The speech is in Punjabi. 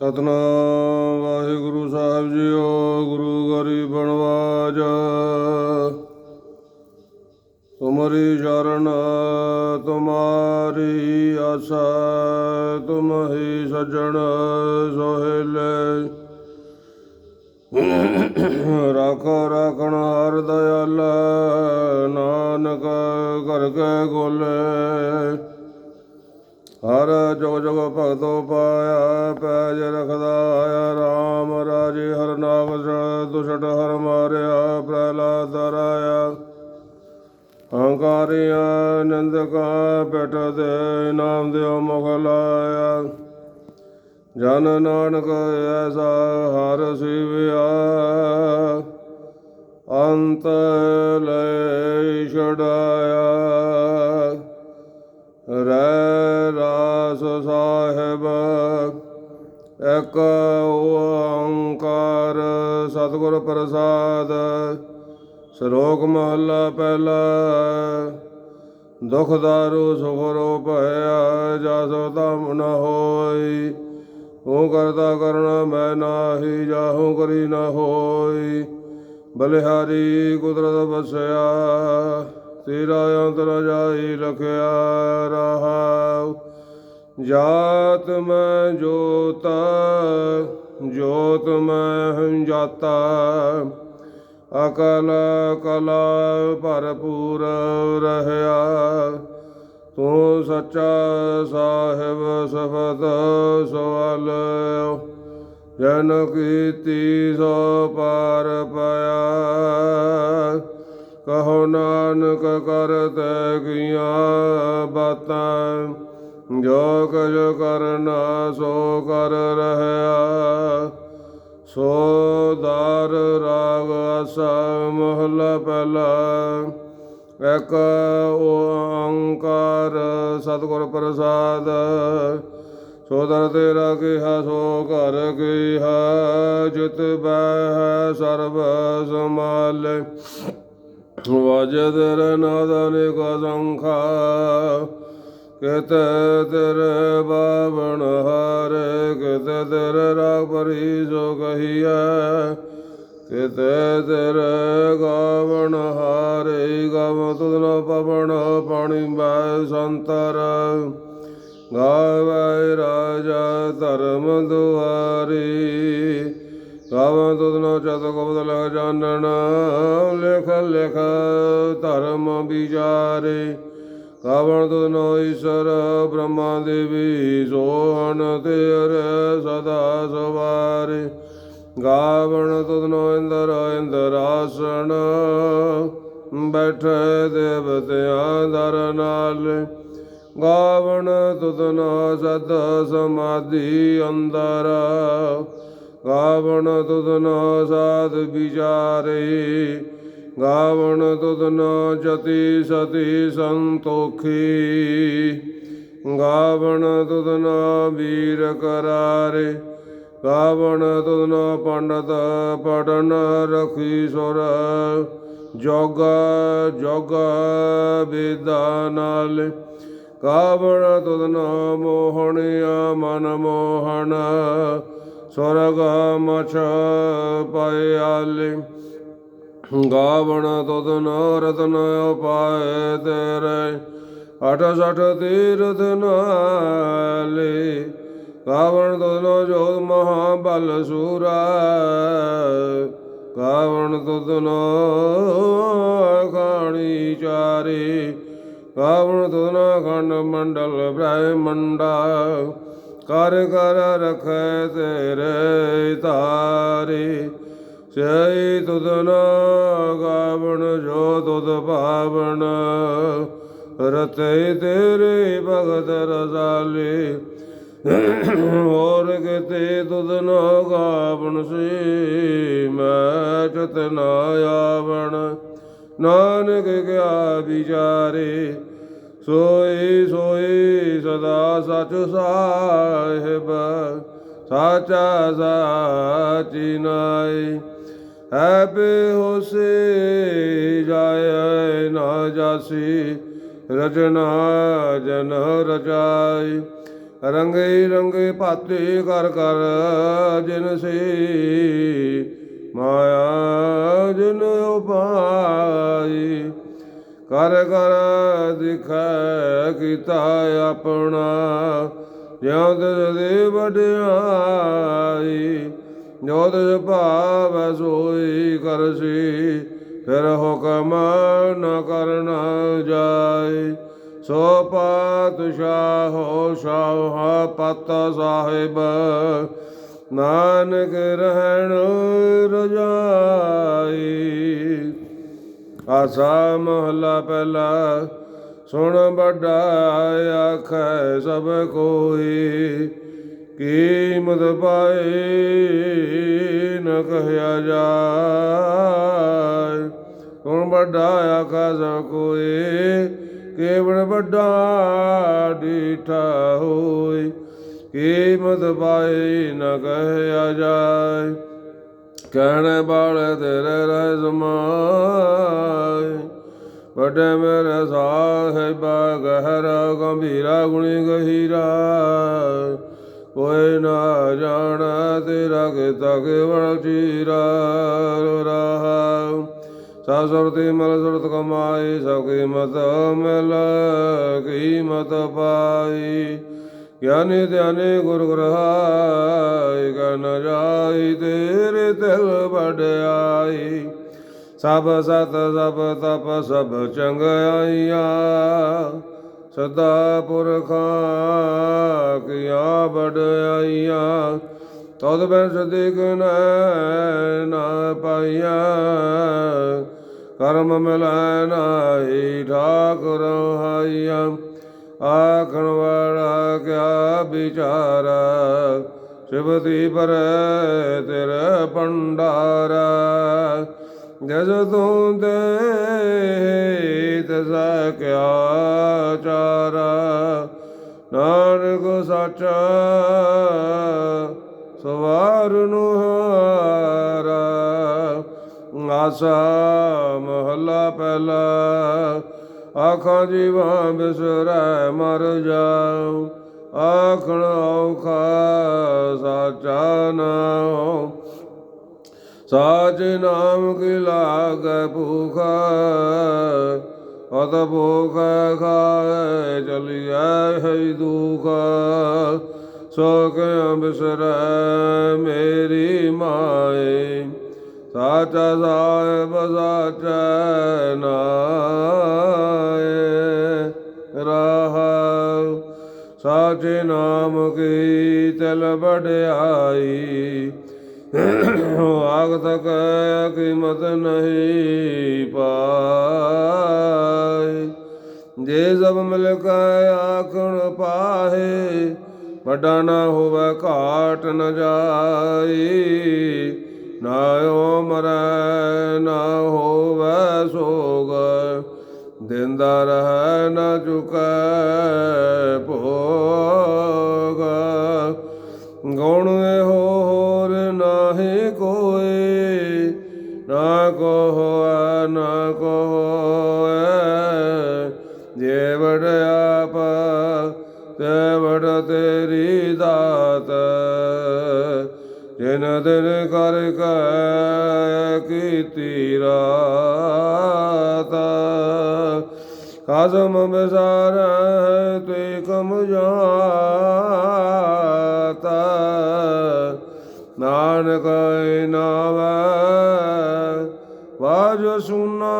ਸਤਨਾਮ ਵਾਹਿਗੁਰੂ ਸਾਹਿਬ ਜੀਓ, ਗੁਰੂ ਗਰੀ ਬਣਵਾਜ ਤੁਮਰੀ ਸ਼ਰਨ, ਤੁਮਾਰੀ ਆਸਾ ਤੁਮ ਹੀ ਸਜਣ ਸੋਹਿਲੇ। ਰਾਖੋ ਰਾਖਣ ਹਰ ਦਇਆਲ, ਨਾਨਕ ਘਰ ਕੇ ਗੋਲੇ। ਹਰ ਜੁਗ ਜੁਗ ਭਗਤੋ ਪਾਇਆ, ਪੈਜ ਰਖਦਾ ਆਇਆ RAM ਰਾਜੇ ਹਰ ਨਾਮ ਦੁਸ਼ਟ ਹਰ ਮਾਰਿਆ, ਪ੍ਰਹਲਾਦ ਦਰਾਇਆ ਹੰਕਾਰਿਆ ਨਿੰਦਕਾ ਪਿਟ ਦੇ ਨਾਮ ਦਿਓ ਮੁਖ ਲਾਇਆ। ਜਨ ਨਾਨਕ ਐਸਾ ਹਰ ਸਿਵਿਆ। ਅੰਤ ਲੈ ਛਡਾਇਆ। ਰਹਿ ਰਾਸ ਸਾਹਿਬ, ਇਕ ਓੰਕਾਰ ਸਤਿਗੁਰ ਪ੍ਰਸਾਦ, ਸ਼ਲੋਕ ਮਹਲਾ ਪਹਿਲਾ, ਦੁਖ ਦਾਰੂ ਸੁਖ ਰੋ ਭਇਆ, ਜਾਸੋ ਤਮ ਨ ਹੋਈ ਤੂੰ ਕਰਤਾ ਕਰਣਾ ਮੈਂ ਨਾਹੀ ਜਾਹੂ ਕਰੀ ਨ ਹੋਈ, ਬਲਿਹਾਰੀ ਕੁਦਰਤ ਬਸਿਆ ਤੇਰਾ ਅੰਤਰ ਜਾਈ ਲਖਿਆ ਰਹਾ ਜਾਤ ਮੈਂ ਜੋਤਾ, ਜੋਤ ਮੈਂ ਜਾਤਾ। ਅਕਲ ਕਲਾ ਭਰਪੂਰ ਰਹਿਆ। ਤੂੰ ਸੱਚਾ ਸਾਹਿਬ ਸਫਤ ਸਵਾਲ ਜਨ ਕੀਤੀ ਸੋ ਪਾਰ ਪਾਇਆ ਕਹੋ ਨਾਨਕ ਕਰਤੇ ਕੀਆਂ ਬਾਤਾਂ। ਜੋ ਕੁਝ ਕਰਨਾ ਸੋ ਕਰ ਰਹਿਆ ਸੋ ਦਾਰ ਰਾਗ ਆਸਾ ਮਹਲਾ ਪਹਿਲਾ ਇੱਕ ਓੰਕਾਰ ਸਤਿਗੁਰ ਪ੍ਰਸਾਦ, ਸੋ ਦਰ ਤੇਰਾ ਕਿਹਾ, ਸੋ ਘਰ ਕਿਹਾ, ਜਿਤ ਬਹਿ ਸਰਬ ਸਮਾਲੇ ਵਾਜਦ ਰਨਾਦਨੇ ਕਾ ਸੰਖਾ ਕਿਤੇ ਤੇਰੇ ਬਾਵਣ ਹਾਰੇ, ਕਿਤੇ ਤੇਰੇ ਰਾਗ ਪਰੀ ਸੋ ਕਹੀਐ, ਕਿਤੇ ਤੇਰੇ ਗਾਵਣ ਹਾਰੇ ਗਾਵ ਤੁਧਨ ਪਵਨ ਪਾਣੀ ਬੈ ਸੰਤਰ। ਗਾਵੇ ਰਾਜਾ ਧਰਮ ਦੁਆਰੀ, ਗਾਵਾਂ ਤੁਧਨ ਚਤ ਗੋਬਦ ਲਗ ਜਾਣਨ, ਲੇਖ ਲੇਖ ਧਰਮ ਵਿਚਾਰੇ। ਕਾਵਣ ਤੁਧਨ ਈਸ਼ਰ ਬ੍ਰਹਮਾ ਦੇਵੀ, ਸੋਹਣ ਤੇਰੇ ਸਦਾ ਸਵਾਰੇ। ਗਾਵਣ ਤੁਧਨੋ ਇੰਦਰ ਇੰਦਰ ਇੰਦਰਾਸਣ ਬੈਠੇ ਦੇਵਤਿਆਂ ਦਰ ਨਾਲ। ਗਾਵਣ ਤੁਧਨੋ ਸਦ ਸਮਾਧੀ ਅੰਦਰ। ਗਾਵਣ ਤੁਧਨੋ ਸਾਧ ਵਿਚਾਰੇ। ਗਾਵਣ ਤੁਧਨੋ ਜਤੀ ਸਤੀ ਸੰਤੋਖੀ। ਗਾਵਣ ਤੁਧਨੋ ਵੀਰ ਕਰਾਰੇ। ਗਾਵਣ ਤੁਧਨ ਪੰਡਤ ਪੜਨ ਰਖੀ ਸੁਰ। ਜੋਗ ਜੋਗ ਵਿਦਾ ਨਾਲ। ਗਾਵਣ ਤੁਧਨ ਮੋਹਣਿਆ ਮਨ ਮੋਹਣ। ਸੁਰਗ ਮਛ ਪਾਇਆਲੇ ਗਾਵਣ ਤੁਧਨ ਰਤਨ ਉਪਾਏ ਤੇਰੇ ਅਠ ਸਠ ਤੀਰਥ ਨਾਲੇ। ਗਾਵਣ ਤੁਧਨੋ ਜੋਗ ਮਹਾ ਬਲ ਸੂਰਾ, ਗਾਵਣ ਤੁਧਨੋ ਖਾਣੀ ਚਾਰੇ। ਗਾਵਣ ਤੁਧਨੋ ਖੰਡ ਮੰਡਲ ਬ੍ਰਹਮੰਡਾ ਕਰ ਕਰ ਰਖੈ ਤੇਰੇ। ਧਾਰੇ ਤੁਧ ਨਾ ਗਾਵਣ, ਜੋ ਤੁਧ ਭਾਵਨ ਰਤੇ ਤੇਰੇ ਭਗਤ ਰਜ਼ਾਲੇ ਹੋਰ ਕਿਤੇ ਤੁਧ ਨਾ ਗਾਵਣ ਸੀ। ਮੈਂ ਚਤ ਨਾ ਆਵਣ, ਨਾਨਕ ਕਿਆ ਵਿਚਾਰੇ। ਸੋਈ ਸੋਈ ਸਦਾ ਸਚ ਸਾਹਿਬ, ਸਾਚਾ ਸਾਚੀ ਨਾਈ ਹੈ ਬੇਹੋਸੇ ਜਾਏ ਨਾ ਜਾਸੀ ਰਜਨਾ ਜਨ ਰਜਾਈ ਰੰਗੇ ਰੰਗੇ ਭਾਤੇ ਕਰ ਕਰ ਜਿਨ ਸੇ, ਮਾਇਆ ਜਿਨ ਉਪਾਈ। ਕਰ ਕਰ ਦਿਖੈ ਕੀਤਾ ਆਪਣਾ, ਜਿਉ ਤਿਸ ਦੇ ਵਡਿਆਈ। ਜੋ ਤਿਸ ਭਾਵ ਸੋਈ ਕਰਸੀ, ਫਿਰ ਹੁਕਮ ਨ ਕਰਨ ਜਾਏ ਸੋ ਪਾਤਸ਼ਾਹੋ ਸ਼ਾਹ ਪਤ ਸਾਹਿਬ, ਨਾਨਕ ਰਹਿਣ ਰਜਾਈ। ਆਸਾ ਮਹਲਾ ਪਹਿਲਾ, ਸੁਣ ਵੱਡਾ ਆਖੈ ਸਭ ਕੋਈ। ਕੀਮਤ ਪਾਏ ਨ ਕਹਿਆ ਜਾਏ। ਸੁਣ ਵੱਡਾ ਆਖੈ ਸਭ ਕੋਈ ਕੇਵਲ ਵੱਡਾ ਡੀਠਾ ਹੋਏ। ਕੀਮਤ ਪਾਏ ਨ ਕਹਿਆ ਜਾਏ। ਕਹਿਣੇ ਬਾਲੇ ਤੇਰੇ ਰਹਿ ਸਮਾਏ। ਵੱਡੇ ਮੇਰੇ ਸਾਹਿਬ ਗਹਿਰਾ ਗੰਭੀਰਾ ਗੁਣੀ ਗਹੀਰਾ। ਕੋਈ ਨਾ ਜਾਣ ਤੇਰਾ ਕੀਤਾ ਕੇਵਲ ਚੀਰਾ ਰਹਾ। ਸਾ ਸੁਰਤੀ ਮਲ ਸੁਰਤ ਕਮਾਈ, ਸਭ ਕੀਮਤ ਮਿਲ ਕੀਮਤ ਪਾਈ। ਗਿਆਨੀ ਧਿਆਨੀ ਗੁਰ ਗ੍ਰਹਾਈ, ਗਨ ਜਾਈ ਤੇਰੇ ਦਿਲ ਵਡਿਆਈ। ਸਭ ਸਤ ਸਭ ਤਪ ਸਭ ਚੰਗਾਈਆਂ ਸਦਾ ਪੁਰਖਾਂ ਕੀਆਂ ਵਡਿਆਈਆਂ ਤਦ ਬੈ ਸਦਿਕ ਨਾ ਪਾਈਆਂ। ਕਰਮ ਮਿਲੈ ਨਾਹੀ ਠਾਕੁਰ ਹਾਈਆਂ। ਆਖਣ ਵਾਲਾ ਕਿਆ ਵਿਚਾਰਾ? ਸਿਵਤੀ ਪਰ ਤੇਰੇ ਭੰਡਾਰਾ। ਜਸ ਤੂੰ ਦੇ ਤਸਾ ਕਿਆ ਚਾਰਾ, ਨਾਨਕ ਸਾਚਾ ਸਵਾਰ ਨੂੰ ਹਾਰਾ। ਆਸਾ ਮਹੱਲਾ ਪਹਿਲਾ, ਆਖਾਂ ਜੀਵਾਂ ਬਿਸਰੈ ਮਰ ਜਾਉ, ਆਖਣ ਔਖਾ ਸਾਚਾ ਨਾਮ ਸਾਚ ਨਾਮ ਕੀ ਲਾਗੈ ਭੂਖਾ, ਅਤ ਭੂਖ ਖਾਏ ਚਲਿਐ ਹੈ ਦੁਖ। ਸੋ ਕੇ ਬਿਸਰੈ ਮੇਰੀ ਮਾਏ, ਸਾਚਾ ਸਾਹਿਬ ਸਾਚੈ ਨਾਏ ਰਹਾ। ਸਾਚੇ ਨਾਮ ਕੀ ਤਲ ਵਡਿਆਈ ਆਗ ਤਕ ਕੀਮਤ ਨਹੀਂ ਪਾਈ ਜੇ ਸਭ ਮਿਲ ਕੇ ਆਖਣ ਪਾਹੇ ਵੱਡਾ ਨਾ ਹੋਵੇ ਘਾਟ ਨ ਜਾਈ ਨਾ ਓ ਮਰੈ ਨਾ ਹੋਵੇ ਸੋਗ ਦਿੰਦਾ ਰਹਿ ਨਾ ਚੁਕੈ ਭੋਗ ਗੁਣ ਇਹੋ ਹੋਰ ਨਾਹੀ ਕੋਈ ਨਾ ਕੋ ਹੋਆ ਨਾ ਕੋ ਹੋਏ ਜੇ ਵਡ ਆਪ, ਤੇ ਵਡ ਤੇਰੀ ਦਾਤ। ਜਿਨ ਦਿਨ ਕਰ ਕੈ ਕੀਤੀ ਰਾਤ। ਕਾਜ਼ਮ ਬਜ਼ਾਰ ਤੇ ਕਮ ਜਾਤਾ। ਨਾਨਕ ਨਾਵੈ ਸੁਨਾ